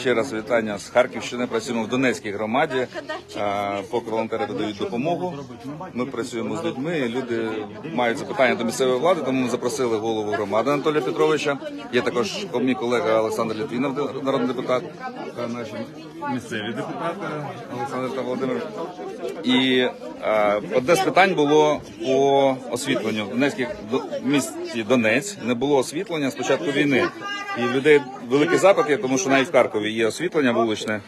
Ще раз вітання з Харківщини. Працюємо в Донецькій громаді. Поки волонтери додають допомогу. Ми працюємо з людьми. і Люди мають запитання до місцевої влади, тому ми запросили голову громади Анатолія Петровича. Є також мій колега Олександр Літвінов, народний депутат, та наші місцеві депутати Олександр та Володимир. І а, одне з питань було по освітленню. В Донецькій місті Донець не було освітлення з початку війни. І людей великі запити, тому що навіть в Харкові є освітлення вуличне.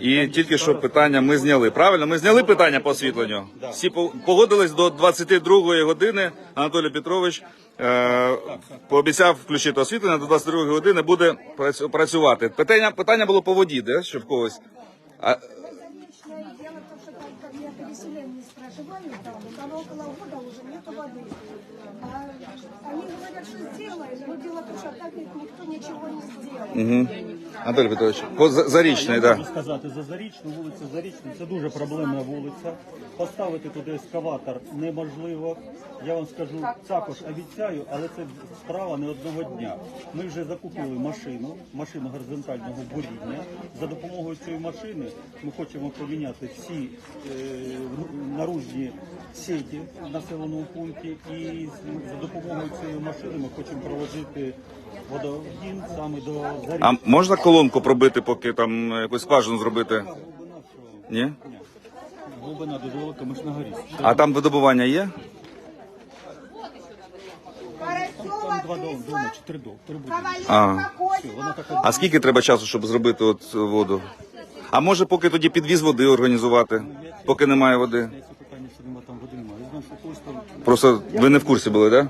І тільки що питання ми зняли. Правильно, ми зняли питання по освітленню. Всі по- погодились до 22 години. Анатолій Петрович е, пообіцяв включити освітлення до 22 години. Буде працю- працювати. Питання питання було по воді, де що в когось. А, Личное дело, то, что там, как я переселенец там, там около года уже нет воды. А они говорят, что сделаем, но дело в том, что так никто ничего не сделал. угу. Анатолій Петрович, по За- зарічний, Можу да. сказати за зарічну вулицю Зарічну. Це дуже проблемна вулиця. Поставити туди ескаватор неможливо. Я вам скажу також обіцяю, але це справа не одного дня. Ми вже закупили машину, машину горизонтального буріння. За допомогою цієї машини ми хочемо поміняти всі е, наружні сеті в населеному пункті. І за допомогою цієї машини ми хочемо проводити водогін саме до зарічної. А можна колонку пробити, поки там е, якусь скважину зробити? Ні? Глибина дуже велика, ми ж на горі. А там видобування є? Там два дома, дома чи три дома, три будинки. А. Все, вона така А скільки треба часу, щоб зробити от воду? А може поки тоді підвіз води організувати, поки немає води? це питання, що нема там води немає. Я знаю, що колись там... Просто ви не в курсі були, так?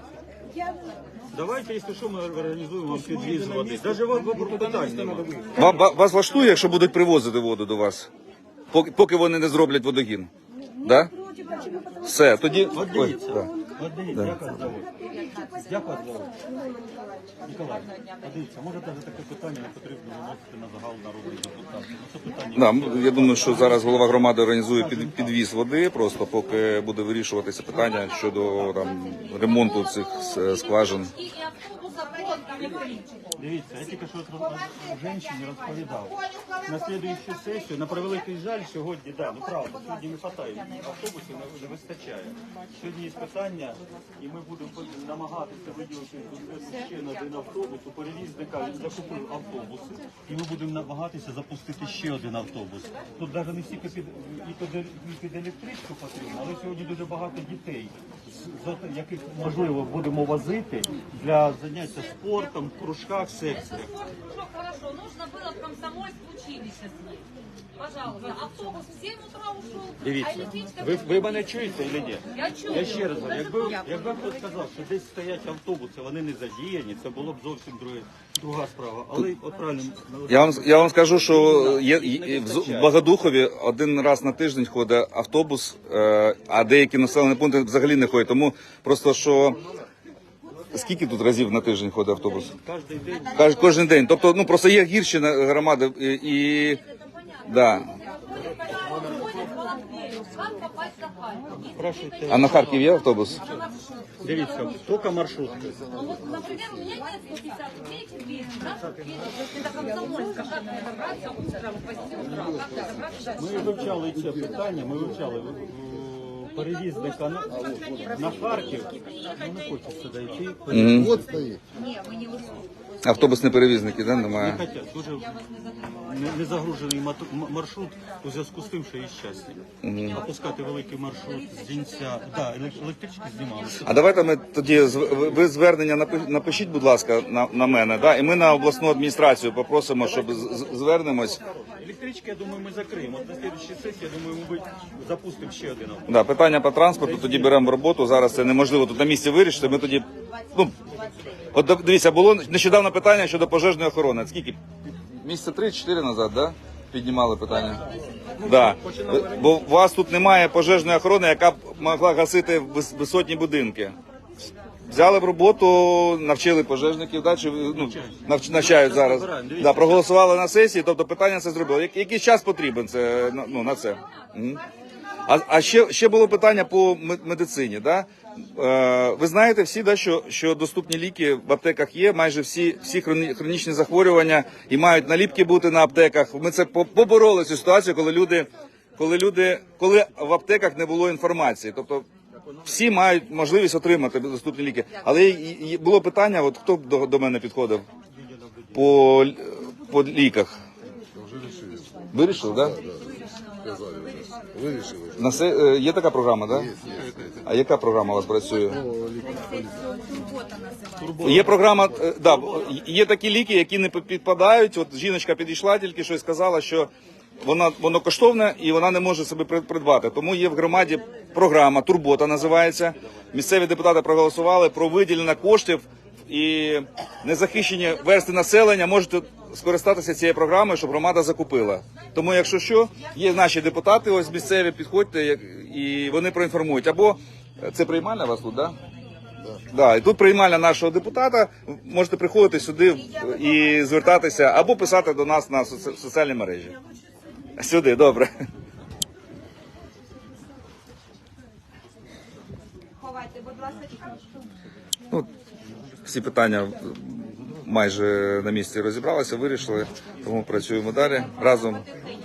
Давайте, якщо що, ми організуємо вам підвіз води. Даже вам питань немає. Да? Ва- Вас влаштує, якщо будуть привозити воду до вас? Поки, поки вони не зроблять водогін. Да? Потому что Все, тоді. От Ой, дивіться, да. Дивіться, як вас зовут? Як вас зовут? Ніколай, от дивіться, може навіть таке питання не потрібно виносити на загал народних депутатів. Ну, Це питання... Да, м- я думаю, що зараз голова громади організує під, підвіз води, просто поки буде вирішуватися питання щодо там ремонту цих скважин. Дивіться, я тільки що от жінці розповідав. На слідуючу сесію, на превеликий жаль, сьогодні, да, ну правда, сьогодні не хватає, автобусів не, не вистачає. Сьогодні є питання, і ми будемо намагатися виділити ще на один автобус. У перевізника він закупив автобуси, і ми будемо намагатися запустити ще один автобус. Тут навіть не всі під, і під, електричку потрібно, але сьогодні дуже багато дітей, яких можливо будемо возити для заняття спортом, в кружках, секціях. Спорт, ну хорошо, нужно было в Комсомольск в училище с ним. Пожалуйста, автобус в 7 утра ушел, а Дивіться, электричка... ви, ви мене чуєте чи ні? Я чую. Я ще раз говорю, якби, якби хтось сказав, що десь стоять автобуси, вони не задіяні, це було б зовсім друге, друга справа. Але от правильно Я вам я вам скажу, що є, є в З- в Богодухові один раз на тиждень ходить автобус, е, а деякі населені пункти взагалі не ходять. Тому просто що скільки тут разів на тиждень ходить автобус? кожен день Каж- Кожен день. Тобто, ну просто є гірші на- громади і, і да. А на Харків є автобус? Дивіться, тільки маршрутки. Вот, например, у меня нет 150, где эти 200, да? Это Комсомольска, как мне добраться утром в 8 утра? Как добраться Ми вивчали це питання, ми вивчали перевізника на, на Харків. Ну не хоче сюди йти. Вот стоит. Автобусні перевізники, да, Не немає. хотять. Дуже не, не мат- м- маршрут у зв'язку з тим, що є щастя. Опускати великий маршрут з Зінця. Да, елек- електрички знімали. А давайте ми тоді зв- ви- ви звернення напи- напишіть, будь ласка, на, на мене, да, і ми на обласну адміністрацію попросимо, щоб з- з- звернемось. Електрички, я думаю, ми закриємо. На слідчій сесії, я думаю, ми запустимо ще один автобус. Да, питання по транспорту тоді беремо роботу. Зараз це неможливо тут на місці вирішити. Ми тоді, ну от дивіться, було нещодавно питання щодо пожежної охорони. Скільки місяця три-чотири назад, да? Піднімали питання. Да. Бо у вас тут немає пожежної охорони, яка б могла гасити вис- висотні будинки. Взяли в роботу, навчили пожежників, да, чи, ну, навч- навчають зараз. Да, проголосували на сесії, тобто питання це зробили. Я- Який час потрібен це, на- ну, на це? Мгм. А, а ще, ще було питання по ме- медицині. Да? Е, ви знаєте всі, да, що, що доступні ліки в аптеках є. Майже всі, всі хроні- хронічні захворювання і мають наліпки бути на аптеках. Ми це по- побороли цю ситуацію, коли люди, коли люди, коли в аптеках не було інформації. Тобто всі мають можливість отримати доступні ліки. Але і- і було питання: от хто б до, до мене підходив по, л- по ліках? Вирішили, так? Да? Вирішили. На се- е, є така програма, так? Да? А яка програма у вас працює? Є програма, е, да, є такі ліки, які не підпадають. От жіночка підійшла тільки що і сказала, що вона воно коштовне і вона не може себе при- придбати. Тому є в громаді програма Турбота називається. Місцеві депутати проголосували про виділення коштів і незахищені версти населення можуть скористатися цією програмою, щоб громада закупила. Тому, якщо що, є наші депутати, ось місцеві, підходьте і вони проінформують. Або е, це приймальна вас тут, да? Да, і тут приймальня нашого депутата. Можете приходити сюди і звертатися або писати до нас на соці- соціальні мережі. Сюди, добре. Ховайте, будь ласка. Ну, всі питання майже на місці розібралися, вирішили. Тому працюємо далі разом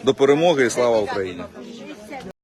до перемоги і слава Україні.